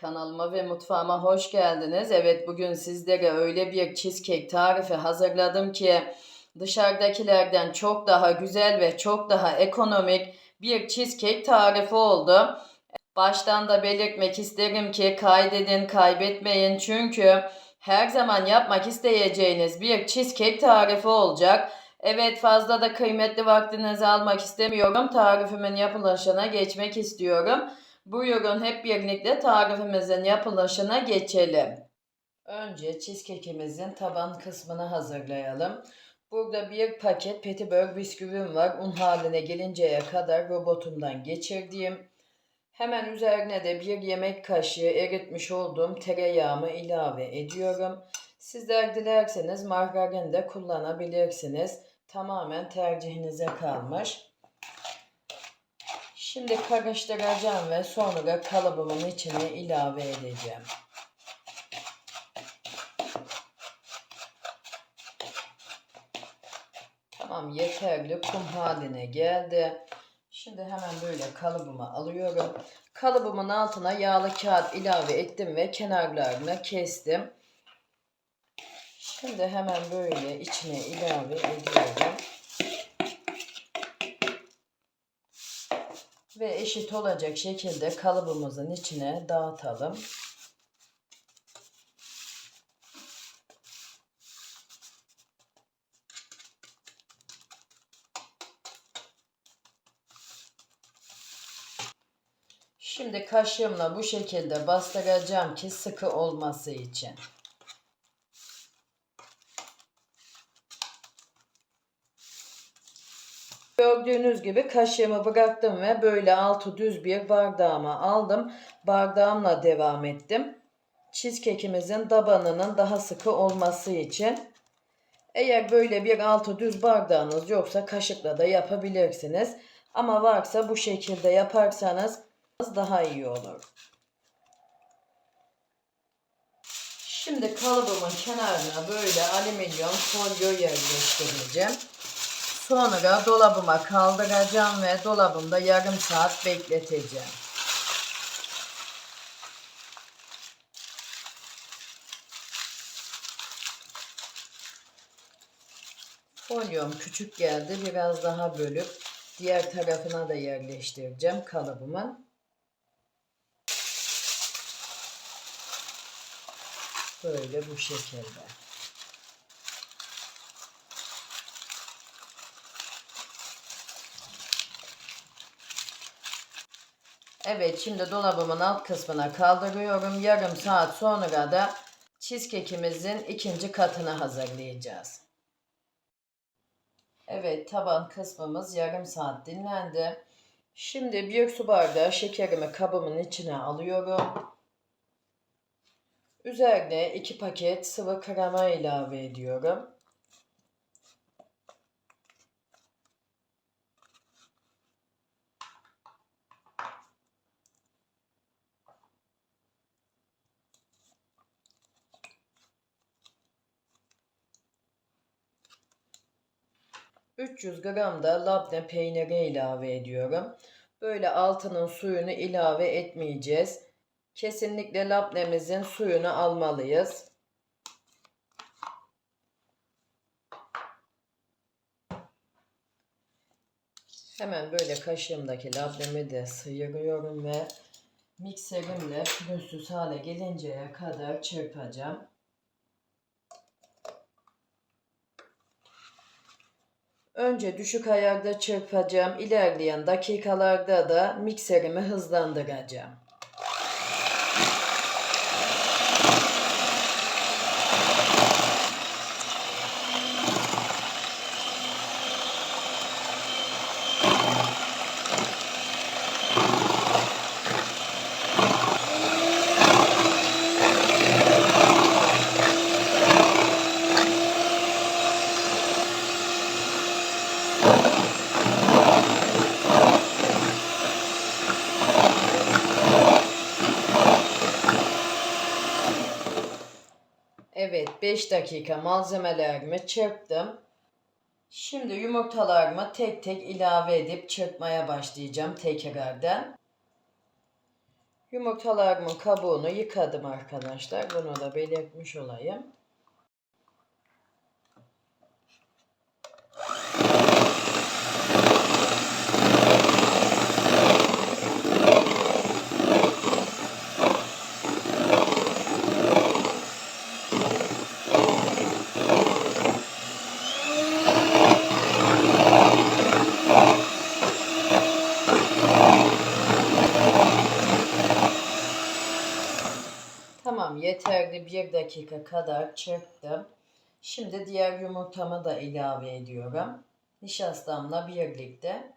Kanalıma ve mutfağıma hoş geldiniz. Evet bugün sizlere öyle bir cheesecake tarifi hazırladım ki dışarıdakilerden çok daha güzel ve çok daha ekonomik bir cheesecake tarifi oldu. Baştan da belirtmek isterim ki kaydedin, kaybetmeyin çünkü her zaman yapmak isteyeceğiniz bir cheesecake tarifi olacak. Evet fazla da kıymetli vaktinizi almak istemiyorum. Tarifimin yapılışına geçmek istiyorum. Buyurun hep birlikte tarifimizin yapılışına geçelim. Önce cheesecake'imizin taban kısmını hazırlayalım. Burada bir paket petibör bisküvim var. Un haline gelinceye kadar robotumdan geçirdiğim. Hemen üzerine de bir yemek kaşığı eritmiş olduğum tereyağımı ilave ediyorum. Sizler dilerseniz margarin de kullanabilirsiniz. Tamamen tercihinize kalmış. Şimdi karıştıracağım ve sonra kalıbımın içine ilave edeceğim. Tamam yeterli kum haline geldi. Şimdi hemen böyle kalıbımı alıyorum. Kalıbımın altına yağlı kağıt ilave ettim ve kenarlarını kestim. Şimdi hemen böyle içine ilave ediyorum. Ve eşit olacak şekilde kalıbımızın içine dağıtalım. Şimdi kaşığımla bu şekilde bastıracağım ki sıkı olması için. Gördüğünüz gibi kaşığımı bıraktım ve böyle altı düz bir bardağıma aldım. Bardağımla devam ettim. Cheesecake'imizin tabanının daha sıkı olması için. Eğer böyle bir altı düz bardağınız yoksa kaşıkla da yapabilirsiniz. Ama varsa bu şekilde yaparsanız daha iyi olur. Şimdi kalıbımın kenarına böyle alüminyum folyo yerleştireceğim. Sonra dolabıma kaldıracağım ve dolabımda yarım saat bekleteceğim. Folyom küçük geldi. Biraz daha bölüp diğer tarafına da yerleştireceğim kalıbımın. Böyle bu şekilde. Evet şimdi dolabımın alt kısmına kaldırıyorum. Yarım saat sonra da cheesecake'imizin ikinci katını hazırlayacağız. Evet taban kısmımız yarım saat dinlendi. Şimdi bir su bardağı şekerimi kabımın içine alıyorum. Üzerine iki paket sıvı krema ilave ediyorum. ...300 gram da labne peyniri ilave ediyorum. Böyle altının suyunu ilave etmeyeceğiz. Kesinlikle labnemizin suyunu almalıyız. Hemen böyle kaşığımdaki labnemi de sıyırıyorum ve mikserimle pürüzsüz hale gelinceye kadar çırpacağım. Önce düşük ayarda çırpacağım. İlerleyen dakikalarda da mikserimi hızlandıracağım. Evet 5 dakika malzemelerimi çırptım. Şimdi yumurtalarımı tek tek ilave edip çırpmaya başlayacağım tekrardan. Yumurtalarımın kabuğunu yıkadım arkadaşlar. Bunu da belirtmiş olayım. Tamam yeterli bir dakika kadar çırptım. Şimdi diğer yumurtamı da ilave ediyorum. Nişastamla birlikte.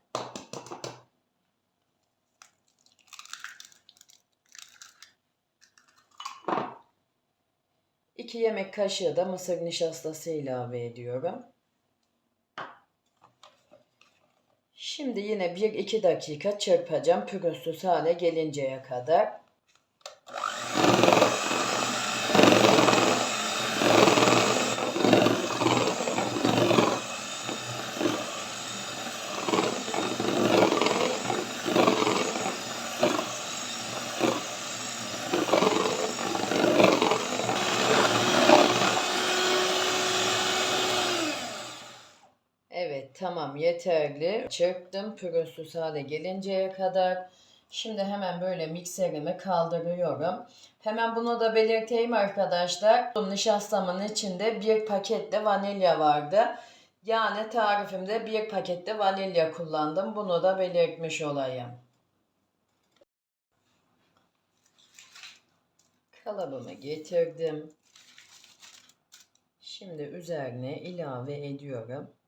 İki yemek kaşığı da mısır nişastası ilave ediyorum. Şimdi yine 1-2 dakika çırpacağım pürüzsüz hale gelinceye kadar. Evet tamam yeterli. Çırptım pürüzsüz hale gelinceye kadar. Şimdi hemen böyle mikserimi kaldırıyorum. Hemen bunu da belirteyim arkadaşlar. Nişastamın içinde bir pakette vanilya vardı. Yani tarifimde bir pakette vanilya kullandım. Bunu da belirtmiş olayım. Kalıbımı getirdim. Şimdi üzerine ilave ediyorum.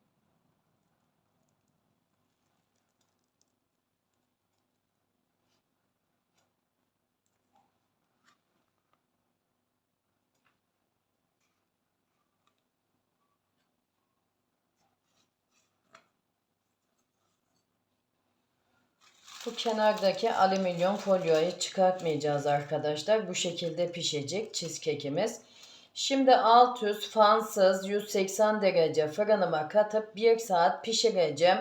Bu kenardaki alüminyum folyoyu çıkartmayacağız arkadaşlar. Bu şekilde pişecek cheesecake'imiz. Şimdi alt üst fansız 180 derece fırınıma katıp 1 saat pişireceğim.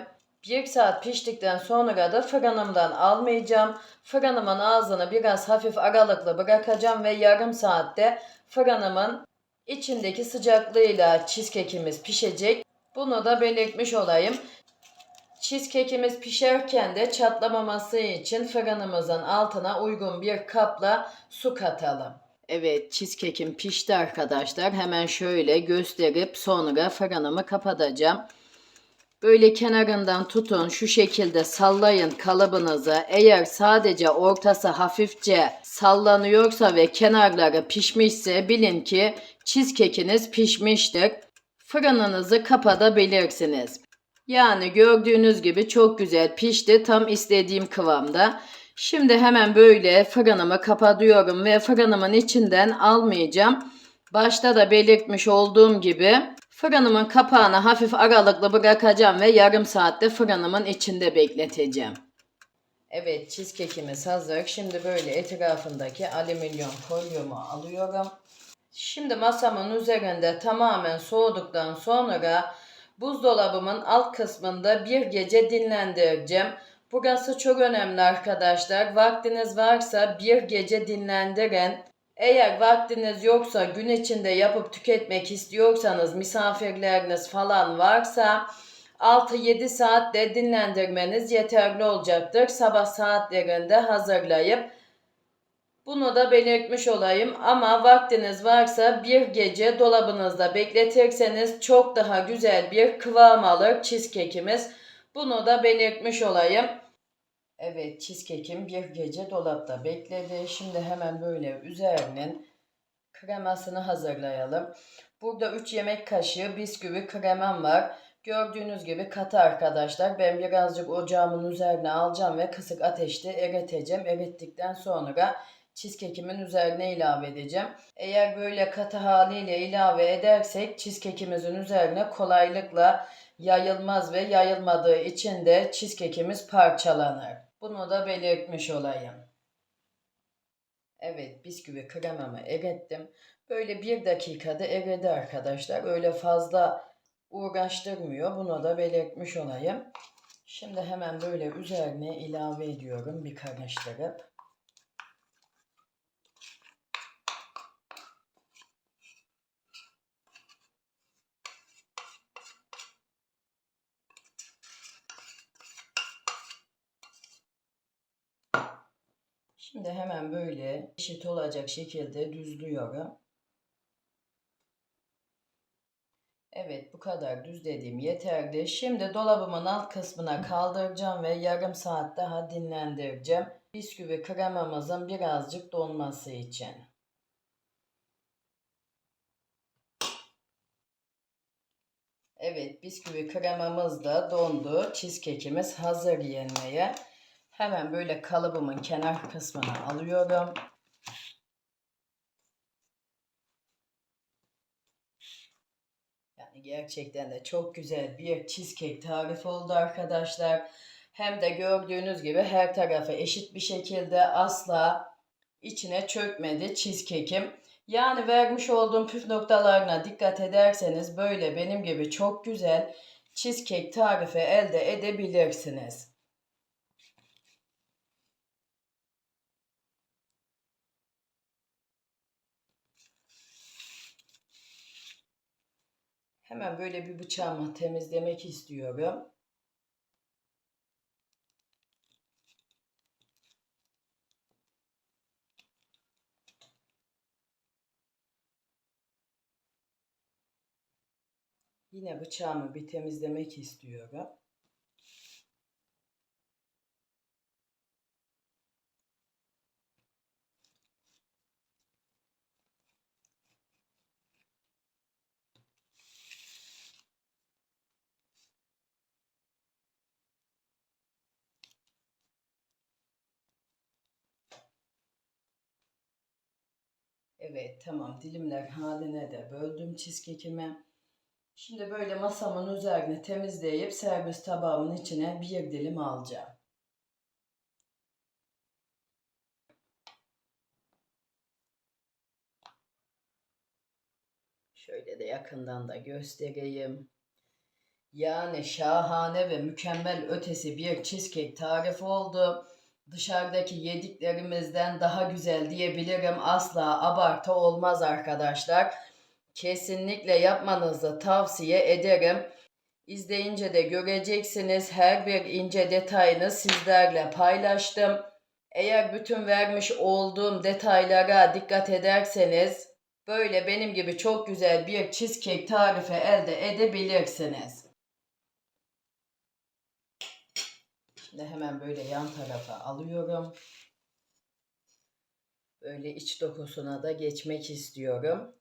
1 saat piştikten sonra da fırınımdan almayacağım. Fırınımın ağzını biraz hafif aralıklı bırakacağım ve yarım saatte fırınımın içindeki sıcaklığıyla cheesecake'imiz pişecek. Bunu da belirtmiş olayım. Cheesecake'imiz pişerken de çatlamaması için fırınımızın altına uygun bir kapla su katalım. Evet cheesecake'im pişti arkadaşlar. Hemen şöyle gösterip sonra fırınımı kapatacağım. Böyle kenarından tutun şu şekilde sallayın kalıbınızı. Eğer sadece ortası hafifçe sallanıyorsa ve kenarları pişmişse bilin ki cheesecake'iniz pişmiştir. Fırınınızı kapatabilirsiniz. Yani gördüğünüz gibi çok güzel pişti. Tam istediğim kıvamda. Şimdi hemen böyle fırınımı kapatıyorum ve fırınımın içinden almayacağım. Başta da belirtmiş olduğum gibi fırınımın kapağını hafif aralıklı bırakacağım ve yarım saatte fırınımın içinde bekleteceğim. Evet cheesecake'imiz hazır. Şimdi böyle etrafındaki alüminyum folyomu alıyorum. Şimdi masamın üzerinde tamamen soğuduktan sonra buzdolabımın alt kısmında bir gece dinlendireceğim. Burası çok önemli arkadaşlar. Vaktiniz varsa bir gece dinlendirin. Eğer vaktiniz yoksa gün içinde yapıp tüketmek istiyorsanız misafirleriniz falan varsa 6-7 saatte dinlendirmeniz yeterli olacaktır. Sabah saatlerinde hazırlayıp bunu da belirtmiş olayım ama vaktiniz varsa bir gece dolabınızda bekletirseniz çok daha güzel bir kıvam alır cheesecake'imiz. Bunu da belirtmiş olayım. Evet cheesecake'im bir gece dolapta bekledi. Şimdi hemen böyle üzerinin kremasını hazırlayalım. Burada 3 yemek kaşığı bisküvi kremam var. Gördüğünüz gibi katı arkadaşlar. Ben birazcık ocağımın üzerine alacağım ve kısık ateşte eriteceğim. Erittikten sonra cheesecake'imin üzerine ilave edeceğim. Eğer böyle katı haliyle ilave edersek cheesecake'imizin üzerine kolaylıkla yayılmaz ve yayılmadığı için de cheesecake'imiz parçalanır. Bunu da belirtmiş olayım. Evet bisküvi kremamı erittim. Böyle bir dakikada eridi arkadaşlar. Öyle fazla uğraştırmıyor. Bunu da belirtmiş olayım. Şimdi hemen böyle üzerine ilave ediyorum bir karıştırıp. Şimdi hemen böyle eşit olacak şekilde düzlüyorum. Evet bu kadar düzlediğim yeterli. Şimdi dolabımın alt kısmına kaldıracağım ve yarım saat daha dinlendireceğim. Bisküvi kremamızın birazcık donması için. Evet bisküvi kremamız da dondu. Cheesecake'imiz hazır yenmeye. Hemen böyle kalıbımın kenar kısmına alıyorum. Yani gerçekten de çok güzel bir cheesecake tarifi oldu arkadaşlar. Hem de gördüğünüz gibi her tarafı eşit bir şekilde asla içine çökmedi cheesecake'im. Yani vermiş olduğum püf noktalarına dikkat ederseniz böyle benim gibi çok güzel cheesecake tarifi elde edebilirsiniz. Hemen böyle bir bıçağımı temizlemek istiyorum. Yine bıçağımı bir temizlemek istiyorum. Evet tamam dilimler haline de böldüm cheesecake'imi. Şimdi böyle masamın üzerine temizleyip servis tabağımın içine bir dilim alacağım. Şöyle de yakından da göstereyim. Yani şahane ve mükemmel ötesi bir cheesecake tarifi oldu. Dışarıdaki yediklerimizden daha güzel diyebilirim. Asla abartı olmaz arkadaşlar. Kesinlikle yapmanızı tavsiye ederim. İzleyince de göreceksiniz. Her bir ince detayını sizlerle paylaştım. Eğer bütün vermiş olduğum detaylara dikkat ederseniz böyle benim gibi çok güzel bir cheesecake tarifi elde edebilirsiniz. Şimdi hemen böyle yan tarafa alıyorum. Böyle iç dokusuna da geçmek istiyorum.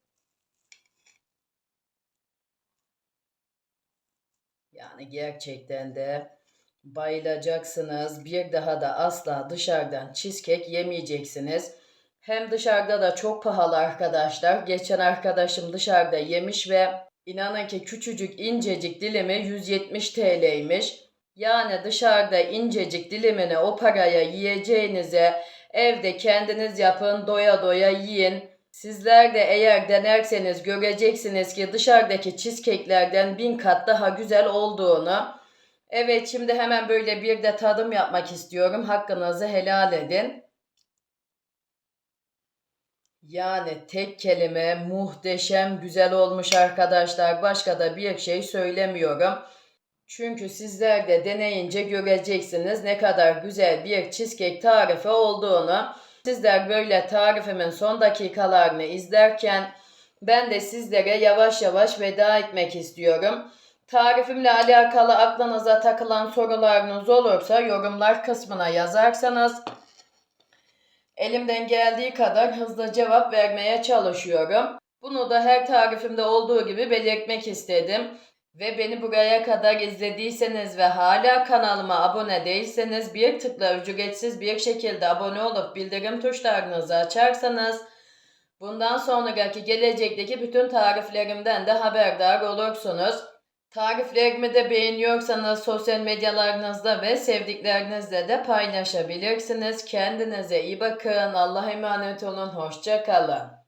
Yani gerçekten de bayılacaksınız. Bir daha da asla dışarıdan cheesecake yemeyeceksiniz. Hem dışarıda da çok pahalı arkadaşlar. Geçen arkadaşım dışarıda yemiş ve inanın ki küçücük incecik dilimi 170 TL'ymiş. Yani dışarıda incecik dilimini o paraya yiyeceğinize evde kendiniz yapın doya doya yiyin. Sizler de eğer denerseniz göreceksiniz ki dışarıdaki cheesecake'lerden bin kat daha güzel olduğunu. Evet şimdi hemen böyle bir de tadım yapmak istiyorum. Hakkınızı helal edin. Yani tek kelime muhteşem güzel olmuş arkadaşlar. Başka da bir şey söylemiyorum. Çünkü sizler de deneyince göreceksiniz ne kadar güzel bir cheesecake tarifi olduğunu. Sizler böyle tarifimin son dakikalarını izlerken ben de sizlere yavaş yavaş veda etmek istiyorum. Tarifimle alakalı aklınıza takılan sorularınız olursa yorumlar kısmına yazarsanız elimden geldiği kadar hızlı cevap vermeye çalışıyorum. Bunu da her tarifimde olduğu gibi belirtmek istedim. Ve beni buraya kadar izlediyseniz ve hala kanalıma abone değilseniz bir tıkla ücretsiz bir şekilde abone olup bildirim tuşlarınızı açarsanız bundan sonraki gelecekteki bütün tariflerimden de haberdar olursunuz. Tariflerimi de beğeniyorsanız sosyal medyalarınızda ve sevdiklerinizle de paylaşabilirsiniz. Kendinize iyi bakın. Allah'a emanet olun. Hoşça kalın.